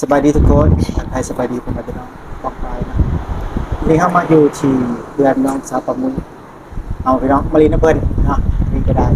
สบายดีทุกคนทักทยสบายดีผมมาเป็นน้องปอกปลายนะนี่เข้ามาอยู่ที่เดือนน้องสาวประมุนเอาไปน้องมารีนำเพิ่นเนาะนี่ก็ได้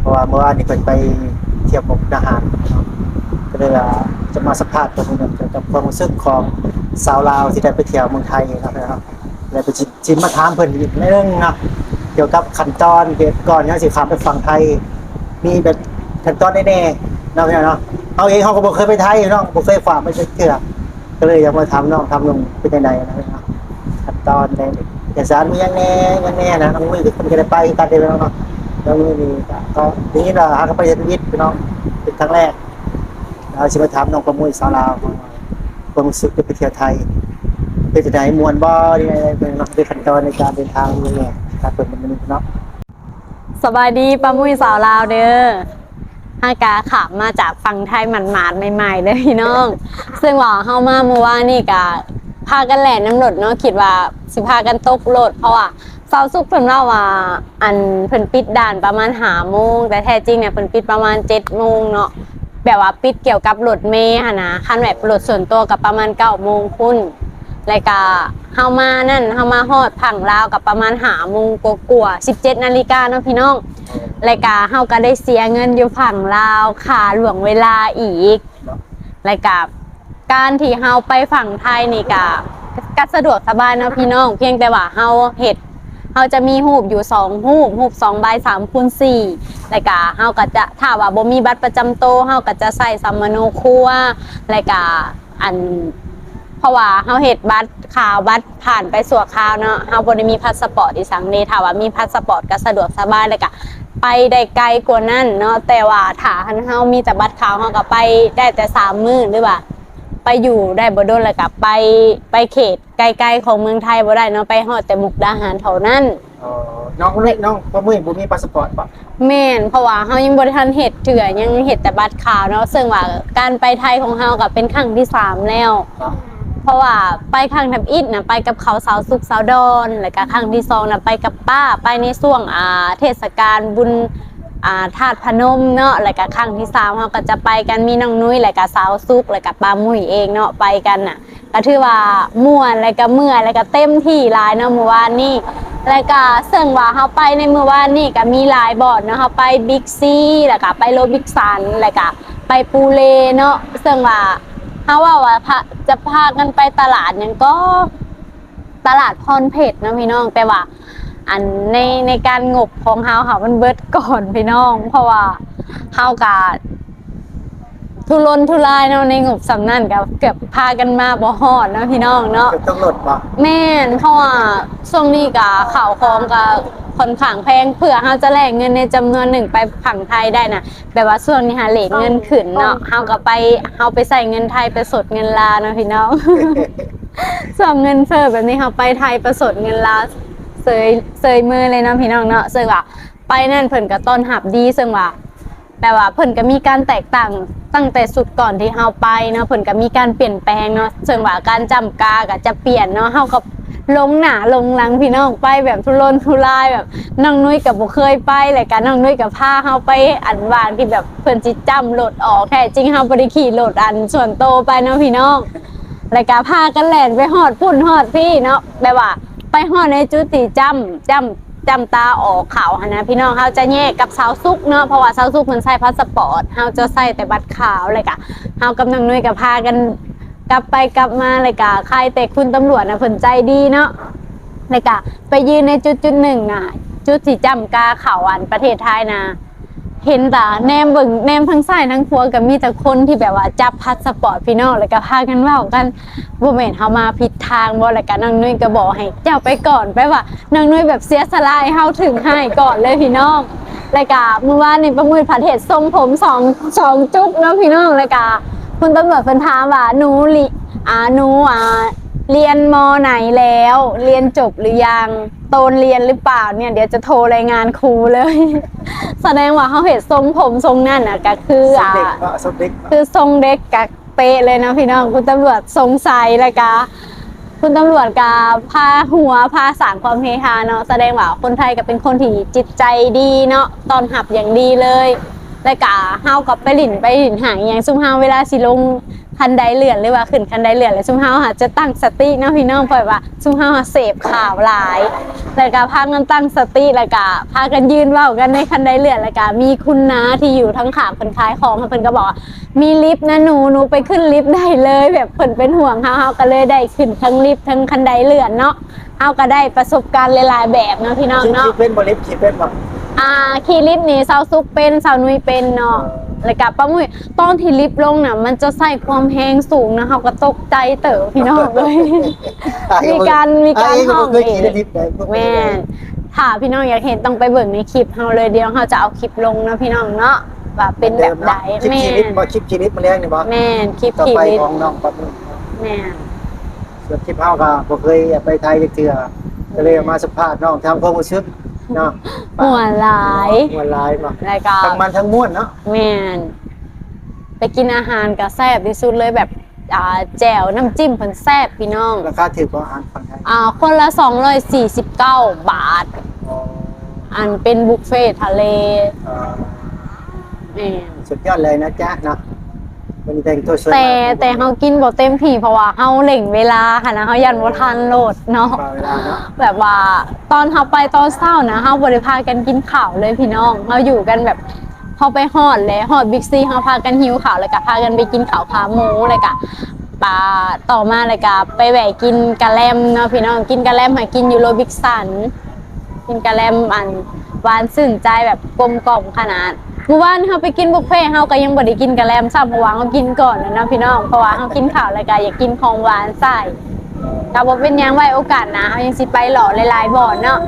เพราะว่าเมื่อวานนี้เพิ่นไปเที่ยวมุกดาหารเนาะก็เลยว่าจะมาสัมภาษณ์กับเพิ่นเกี่ยวกับความรู้สึกของสาวลาวที่ได้ไปเที่ยวเมืองไทยนะนะครับแล้ไปชิมมาถามเพิ่นอีกเรื่องนะเกี่ยวกับขั้นตอนเกี่ยวก่อนที่จะสิข้ามไปฝั่งไทย มีแบบขั้นตอนแน่ๆ เนาะพี่น้องเนาะเอาเองเขาก็บอกเคยไปไทยเนาะบอกเคยฝากไปเชื่อก็เลยอยากมาทำน้องทำลงเป็นยังไงนะพี่น้องขั้นตอนในเอกสารมียังแน่ยังแน่นะน้องมือคนก็ได้ไปกันเดียวเนาะน้องมือนี่ก็ทีนี่เราหากันไปเรียนวิทย์พี่น้องเป็นครั้งแรกเราชิมาถามน้องประมุยสาวลาวความรู้สึกจะไปเที่ยวไทยเป็นจะไหนมวนบ่นี่ไงเป็นเนาะเป็นขั้นตอนในการเดินทางนี่ไงการเปิดมันเนาะสบายดีป้ามุ้ยสาวลาวเด้อ ฮากาขับมาจากฝั่งไทยหมาดๆใหม่ๆเลยพี่น้อง ซึ่งว่าเฮามาเมื่อวานนี่กะพากันแหล่น้ำหลดเนาะคิดว่าสิพากันตกโลดเพราะว่าเซาซุกเพิ่นเล่าว่าอันเพิ่นปิดด่านประมาณหาโมงแต่แท้จริงเนี่ยเพิ่นปิดประมาณ7จ็ดโมงเนาะแบบว่าปิดเกี่ยวกับรถเมล์หั่นะคันแบบรถส่วนตัวกับประมาณ9ก้าโมงพุ่น แล้วก็เฮามานั่นเฮามาฮอดผังลาวกับประมาณหาโมงกว่าๆ17นาฬิกาเนาะพี่น้องรายการเฮาก็ได้เสียเงินอยู่ผังลาวขาหลวงเวลาอีกรายการการที่เฮาไปฝั่งไทยนี่ก็ก็สะดวกสบายเนาะพี่น้อง เพียงแต่ว่าเฮาเฮ็ดเฮาจะมีหูปอยู่สองหูปหูปสองใบสามคูณสี่รายการเฮาก็จะถ้าว่าบ่มีบัตรประจำโตวเฮาก็จะใส่สัมมโนครัวรายการอัน เพราะว่าเฮาเฮ็ดบัตรข่าวบัตรผ่านไปสัวข่าวเนาะเฮาบ่ได้มีพาสปอร์ตอีสังเดถ้าว่ามีพาสปอร์ตก็สะดวกสบายเลยก็ไปได้ไกลกว่านั้นเนาะแต่ว่าถ้าหันเฮามีแต่บัตรข่าวเฮาก็ไปได้แต่สามมื้อหรือว่าไปอยู่ได้บ่โดนแล้วก็ไปไปเขตไกลๆของเมืองไทยบ่ได้เนาะไปฮอดแต่มุกดาหารเท่านั้นอ๋อน้องน้องประมุยบุมีพาสปอร์ตปะแม่นเพราะว่าเฮายังบ่ได้ทันเฮ็ดเถื่อยังเฮ็ดแต่บัตรข่าวเนาะซึ่งว่าการไปไทยของเฮาก็เป็นครั้งที่สามแล้ว เพราะว่าไปครั้งทับอิฐนะไปกับเขาสาวสุขสาวดอนแล้วก็ครั้งที่สองนะไปกับป้าไปในช่วงอ่าเทศกาลบุญอ่าธาตุพนมเนาะแล้วก็ครั้งที่สามเราก็จะไปกันมีน้องนุ้ยแล้วก็สาวสุขแล้วก็ป้ามุ้ยเองเนาะไปกันน่ะก็ถือว่าม่วนแล้วก็เมื่อยแล้วก็เต็มที่หลายเนาะเมื่อวานนี้แล้วก็ซึ่งว่าเฮาไปในเมื่อวานนี้ก็มีหลายบอดเนาะเฮาไปบิ๊กซีแล้วก็ไปโรบิกสันแล้วก็ไปปูเลเนาะซึ่งว่า ถ้าว่าว่าพาจะพากันไปตลาดเนี่ยก็ตลาดพรเพชรนะพี่น้องแต่ว่า อันในในการงบของเฮาค่ะมันเบิดก่อนพี่น้อง เพราะว่าเฮากะทุรนทุรายเนาะในงบสำนั่นกับเกือบพากันมาบ่ฮอดเนาะพี่น้องเนาะเก็บต้องหลดปะ แม่นเพราะว่าช่วงนี้กะข่าวของกะ ค่อนข้างแพงเพื่อเฮาจะแลกเงินในจำนวนหนึ่งไปผังไทยได้นะแบบว่าช่วงนี้หาเลทเงินขึ้นเนาะเฮาก็ไปเฮาไปใส่เงินไทยไปสดเงินลาวเนาะพี่น้อง ส่วนเงินเฟ้อแบบนี้เฮาไปไทยประสดเงินลาวเสยเสยมือเลยเนาะพี่น้องเนาะซึ่งว่าไปนั่นเพิ่นก็ต้อนรับดีซึ่งว่าแปลว่าเพิ่นก็มีการแตกต่างตั้งแต่สุดก่อนที่เฮาไปเนาะเพิ่นก็มีการเปลี่ยนแปลงเนาะซึ่งว่าการจำกาก็จะเปลี่ยนเนาะเฮาก็ ลงหนาลงลังพี่น้องไปแบบทุรนทุรายแบบน้องนุ้ยกับบ่เคยไปเลยกันน้องนุ้ยกับพาเฮาไปอันวางที่แบบเพิ่อนสิจำรถออกแท้จริงเฮาบ่ได้ขี่รถอันส่วนโตไปเนาะพี่น้องแล้วก็พากันแหลนไปฮอดพุ่นฮอดพี่เนาะแบบว่า ไปฮอดในจุดที่จำจำจำตาออกขาวนะพี่น้องเขาจะแยกกับสาวซุกเนาะเพราะว่าสาวซุกมันใส่พาสปอร์ตเขาจะใส่แต่บัตรขาวเลยกะเขากำลังนุ้ยกับพากัน กลับไปกลับมาเลยกะใครแต่คุณตำรวจนะเพิ่นใจดีเนาะเลยกะไปยืนในจุดจุดหนึ่งนะจุดที่จำกาเขาอันประเทศไทยนะเห็นแต่แนมเบิ่งแนมทั้งซ้ายทั้งขวากับมีแต่คนที่แบบว่าจับพาสปอร์ตพี่น้องแล้วก็พากันว้ากันบ่แม่นเฮามาผิดทางบ่แล้วก็น้องนุ้ยก็บอกให้เจ้าไปก่อนไปว่าน้องนุ้ยแบบเสียสละให้เฮาถึงให้ก่อนเลยพี่น้องแล้วก็เมื่อวานนี่ประมือผัดเห็ดทรงผมสองสองจุกเนาะพี่น้องแล้วก็ คุณตำรวจเพิ่นถามว่าหนูลิอ่าหนูอ่าเรียนมไหนแล้ว เรียนจบหรือยังโตนเรียนหรือเปล่าเนี่ย เดี๋ยวจะโทรรายงานครูเลย แสดงว่าเขาเห็นทรงผมทรงนั่นอะก็คือสอ่าเด็กปะสเด็กปะคือทรงเด็กกับเป๊ะเลยนะพี่น้องคุณตำรวจสงสัยแล้วกะคุณตำรวจกาพาหัวพาสางความเฮฮาเนาะแสดงว่าคนไทยก็เป็นคนที่จิตใจดีเนาะตอนหับอย่างดีเลย แล้วกะเฮากับไปหลินไปหลินหางอย่างซุ่มเฮาเวลาสิลงคันไดเลื่อนหรือว่าขึ้นคันไดเลื่อนแล้วซุมเฮาอาจะตั้งสติเนาะพี่น้องเพราะว่าซุ่มเฮาอะเสพข่าวหลายแล้วก็พากันตั้งสติแล้วก็พากันยืนเว้ากันในคันไดเลื่อนแล้วก็มีคุณน้าที่อยู่ทั้งขางคนขายของเพิ่นก็บอกว่ามีลิฟต์นะหนูหนูไปขึ้นลิฟต์ได้เลย แบบเพิ่นเป็นห่วงเฮาเฮาก็เลยได้ขึ้นทั้งลิฟต์ทั้งคันไดเลื่อนเนาะเฮาก็ได้ประสบการณ์หลายๆแบบเนาะพี่น้องเนาะคิดเป็นบ่ลิฟต์คิดเป็นบ่ อ่าขี่ลิฟต์นี่สาวซุกเป็นสาวนุยเป็นเนาะแล้วกับป้ามุ้ยตอนที่ลิฟต์ลงน่ะ มันจะใส่ความแรงสูงนะเขาก็ตกใจเต๋อพี่น้องเลย มีการมีการห้ห้องเคยเอขี่งได้ลิฟต์ได้บ่เคยแม่นถ้าพี่น้องอยากเห็นต้องไปเบิ่งในคลิปเฮาเลยเดี๋ยวเขาจะเอาคลิปลงเนาะพี่น้องเนาะว่าเป็นแบบใดคลิปแม่ขี่ลิฟนต์บ่คลิปขี่ลิฟต์มาแรงนี่บ่แม่นคลิปต่อขี่ไปลิฟของต์น้องปั๊บนึงแม่นส่วนคลิปเฮาก็บ่เคยไปไทยจักเทื่อก็เลยมาสัมภาษณ์น้องทำความรู้สึก เนาะหัวหลายม่วนหลายบ่แล้วก็ทั้งมันทั้งม่วนเนาะแม่นไปกินอาหารก็แซ่บที่สุดเลยแบบอ่าแจ่วน้ำจิ้มเพิ่นแซ่บพี่น้องราคาถูกกว่าอาหารฝั่งไทยอ่าคนละ249 บาทอ๋ออันเป็นบุฟเฟ่ทะเลเอ่อแม่นสุดยอดเลยนะจ๊ะเนาะันแต่งตัวสวยแต่แต่เฮากินบ่เต็มที่เพราะว่าเฮาเล่งเวลาค่ะนะเฮายันบ่ทันโหลดเนาะเวลาเนาะแบบว่าตอนเฮาไปตอนเช้านะเฮาบ่ได้พากันกินข้าวเลยพี่น้องเฮาอยู่กันแบบเฮาไปฮอดเลยฮอดบิ๊กซีเฮาพากันหิวข้าวแล้วก็พากันไปกินข้าวขาหมูเลยก็ปลาต่อมาเลยก็ไปแหวะกินกะแลมเนาะพี่น้องกินกะแลมให้กินอยู่โรบิกสันกินกะแลมอันหวานสื่นใจแบบกลมกล่อมขนาด มื่อวานเขาไปกินบุฟเฟ่ต์เขาก็ยังบ่ได้กินกะแลมซ้ำเพราะว่าเขากินก่อนนะเนาะพี่น้องเพราะว่าเขากินข้าวแล้วก็อยากกินของหวานใส่ก็บ่เป็นหยังไว้โอกาสหนะเขายังสิไปหล่อหลายๆบ่อนเนาะ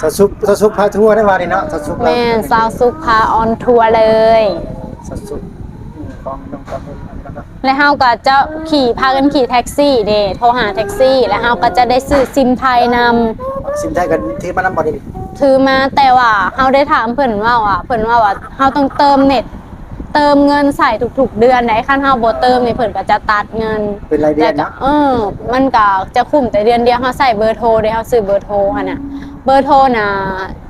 สาวซุปสาวซุปพาทัวร์ได้ว่านี่เนาะสาวซุปแม่นซาวซุปพาออนทัวร์เลย สาวซุปอืมของน้องปั๊บนึงแล้วก็และเฮาก็จะขี่พากันขี่แท็กซี่เด้โทรหาแท็กซี่ แล้วเฮาก็จะได้ซื้อซิมไทยนำสินไทยกันที่มานำบ่ได้ดิ ถือมาแต่ว่าเฮาได้ถามเพิ่นว่าว่าเพิ่นว่าว่าเฮาต้องเติมเน็ต เติมเงินใส่ทุกๆเดือนไหนคันเฮาบ่เติมนี่เพิ่นก็จะตัดเงินเป็นรายเดือนแต่นะก็เออ มันก็จะคุ้มแต่เดือนเดียวเฮาใส่เบอร์โทรเด้เฮาซื้อเบอร์โทรหั่นน่ะเบอร์โทรน่ะ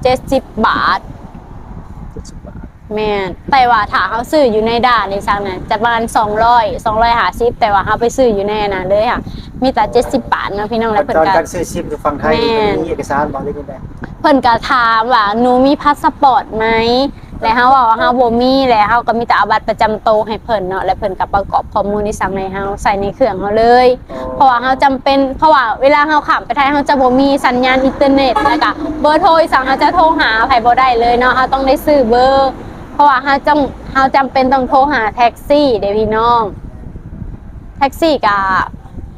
70บาท70บาทแม่นแต่ว่าถ้าเฮาซื้ออยู่ในด่านนี่ซักน่ะจะประมาณ200 250แต่ว่าเฮาไปซื้ออยู่ในนั้นเลยค่ะ มีแต่70บาทเนาะพี่น้องแล้วเพิ่นตอนก็การซื้อซิมกับฝั่งไทยแม่มันมีเอกสารบอกได้ยังไง เพิ่นก็ถามว่าหนูมีพาสปอร์ตไหมแล้วเฮาบอกว่าเฮาบ่มีแล้วเฮาก็มีแต่เอาบัตรประจำตัวให้เพิ่นเนาะแล้วเพิ่นก็ประกอบข้อมูลที่สั่งให้เฮาใส่ในเครื่องเฮาเลย เพราะว่าเฮาจำเป็นเพราะว่าเวลาเฮาข้ามไปไทยเฮาจะบ่มีสัญญาณอินเทอร์เน็ตแล้วก็เบอร์โทรอีสั่งเฮาจะโทรหาไผบ่ได้เลยเนาะเฮาต้องได้ซื้อเบอร์ เพราะว่าเฮาจำเฮาจำเป็นต้องโทรหาแท็กซี่เด้พี่น้อง แท็กซี่ก็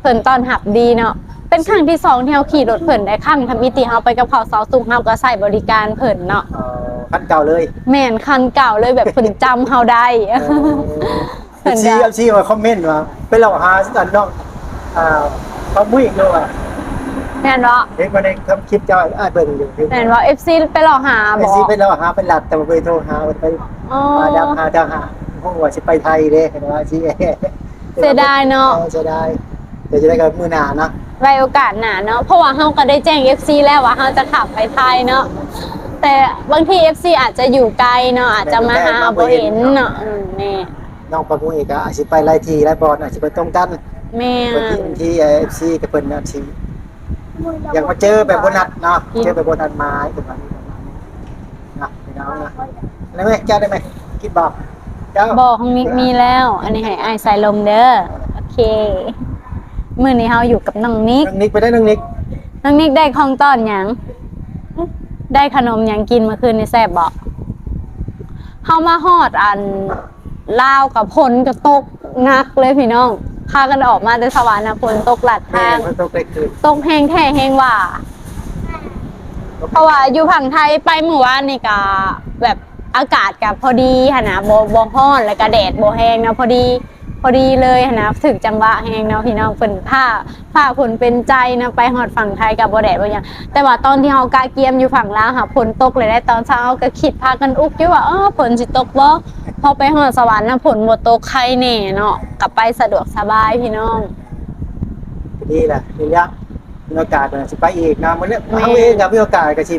เพิ่นต้อนรับดีเนาะ เป็นครั้งที่สองที่เฮาขี่รถเพิ่นได้ครั้งทำอิติเฮาไปกับเขาเสาสุกเฮาก็ใส่บริการเพิ่นเนาะเอ่อคันเก่าเลยแม่นคันเก่าเลยแบบเพิ่นจำเฮาได้ เอเพิ่นซีก็เอฟซีมาคอมเมนต์ว่าไปเราหาสันน้องอ่าเขามุ้ยอีกด้วยแม่นบ่เด็กมาในทำคลิปเจ้าอ้ายเบิ่งอยู่แม่นบ่ FC ไปหลอกหาไอบ่ซีไปเราหาไปหลัดแต่ว่าไปโทรหาไปอ๋อ หาดาวหาดาวหาพวกว่าสิไปไทยเด้เห็นว่าสิเสียดายเนาะ ออเสียดาย เดี๋ยวจะได้กับมือหนาเนาะไว้โอกาสหน้าเนาะเพราะว่าเฮาก็ได้แจ้ง FC แล้วว่าเฮาจะขับไปไทยเนาะแต่บางที FC อาจจะอยู่ไกลเนาะอาจจะมาหาบ่เห็นเนาะอืมแม่น้องปะมุ้ยก็อาจสิไปไล่ทีไล่บอลอาจสิไปตรงกันแม่บางทีบางทีเอฟซีกับเพิ่นอาจสิอยากมาเจอแบบโบนัสเนาะเจอแบบโบนัสไม้ประมาณนี้นะพี่น้องนะได้ไหมแก้ได้ไหมคิดบอกเจ้าบอกของมิกมีแล้ว อันนี้ให้อ้ายใส่ลมเด้อโอเค มื้อนี้เฮาอยู่กับน้องนิกน้องนิกไปได้น้องนิกน้องนิกได้ของต้อนหยังได้ขนมหยังกินเมื่อคืนนี่แซ่บบ่เฮามาฮอดอันลาวกับพลก็ตกหนักเลยพี่น้องพากันออกมาแต่สวรรค์นะพลตกหลัดแม่ทางมันต้องไปคืนตกแห้งแท้แห้งว่า เพราะว่าอยู่ฝั่งไทยไปเมื่อวานนี่ก็แบบอากาศกับพอดีหนนะบ่บ่ฮ้อนแล้วก็แดดบ่แห้งนะพอดี พอดีเลยหั้นนะถึงจังหวะแห้งเนาะพี่น้องเพิ่นผ้าผ้าผลเป็นใจนะไปฮอดฝั่งไทยกับบ่แดดบ่หยังแต่ว่าตอนที่เฮากาเกียมอยู่ฝั่งลาวค่ะฝนตกเลยได้ตอนเช้าก็คิดพากันอุกอยู่ว่าอ้อฝนสิตกบ่พอไปฮอดสวรรค์นะฝนบ่ตกใครแน่เนาะกลับไปสะดวกสบายพี่น้องดีแหละทีเนี้ยมีโอกาสจะไปอีกนะมันเนี่ยแม่เอาเองกับมีโอกาสก็สิ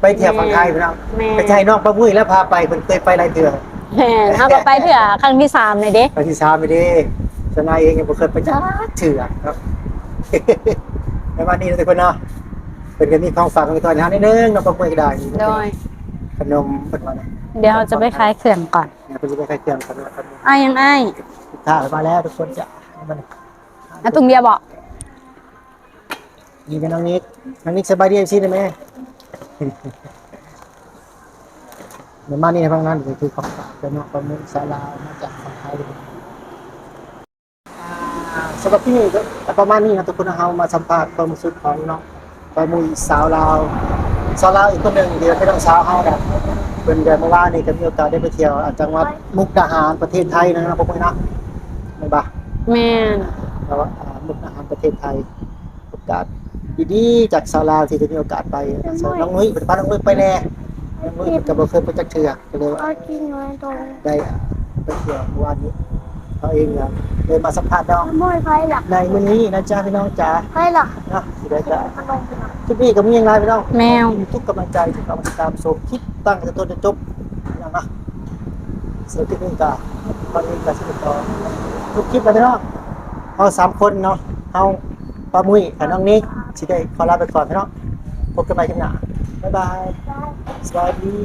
ไปเที่ยวฝั่งไทยพี่น้องแม่ไปใช่น้องปะมุ้ยแล้วพาไปเพิ่นเคยไปหลายเทื่อ แม่นเฮาก็ไปเถื่อครั้งที่สามเลยเด้ไปที่ชาไม่ได้ชนะเองยังบ่เคยไปจ้าเถื่อครับ ในวันนี้นะทุกคนเนาะเป็นกันมีของฝากกันก่อนนะนิดนึงน้องปะปุ้ยก็ได้โดย ขนมเป็นวันนี้เดี๋ยวเราจะไปขายเครื่องก่อนเนี่ยเป็นจะไปใครเครื่องขนมขนมอ้ายยังอ้ายถ่ายมาแล้วทุกคนจะมันอะตุงเบียร์บอกยิงกันน้องนิกน้องนิกสบายดีเอฟซีได้ไหม เดี๋ยวมานี่ในพังนั้นเลยคือของฝากเป็นน้องประมุขศาลามาจากฝั่งไทยอ่าสำหรับที่นี่ก็ประมาณนี้นะทุกคนเฮามาสัมภาษณ์ความรู้สึกของน้องประมุขสาวลาวสาวลาวอีกคนหนึ่งเดียวที่น้องสาวเฮาแบบเป็นเดือนเมื่อวานนี่ก็มีโอกาสได้ไปเที่ยวอ่าจังหวัดมุกดาหารประเทศไทยนะครับผมนะไม่บ้าแม่นแล้วอ่ามุกดาหารประเทศไทยโอกาสดีๆจากสาวลาวที่จะมีโอกาสไปส่วนน้องนุ้ยเป็นพาน้องนุ้ยไปแน่ น้องนุ้ยก็บ่เคยไปจักเทื่อก็เลยว่าเอากินน้อยตรงได้ไปเที่ยวเมื่อวานนี้เขาเองเนี่ยเลยมาสัมภาษณ์น้องขโมยไฟหลักในวันนี้นะจ๊ะพี่น้องจ๋าไฟหลักเนาะสิได้จ้ะขนมเป็นหลักคลิปนี้ก็มีอย่างไรพี่น้องแมวทุกกำลังใจทุกกำลังตามชมคลิปตั้งแต่ต้นจนจบอย่างนะเสียคลิปนี้ก็ตอนนี้ก็สนุกต่อทุกคลิปเลยพี่น้องเอาสามคนเนาะเอาป้ามุ้ยกับน้องนิกสิได้ขอลาไปก่อนพี่น้องพบกันใหม่คลิปหน้า บ๊ายบายได้สวัสดี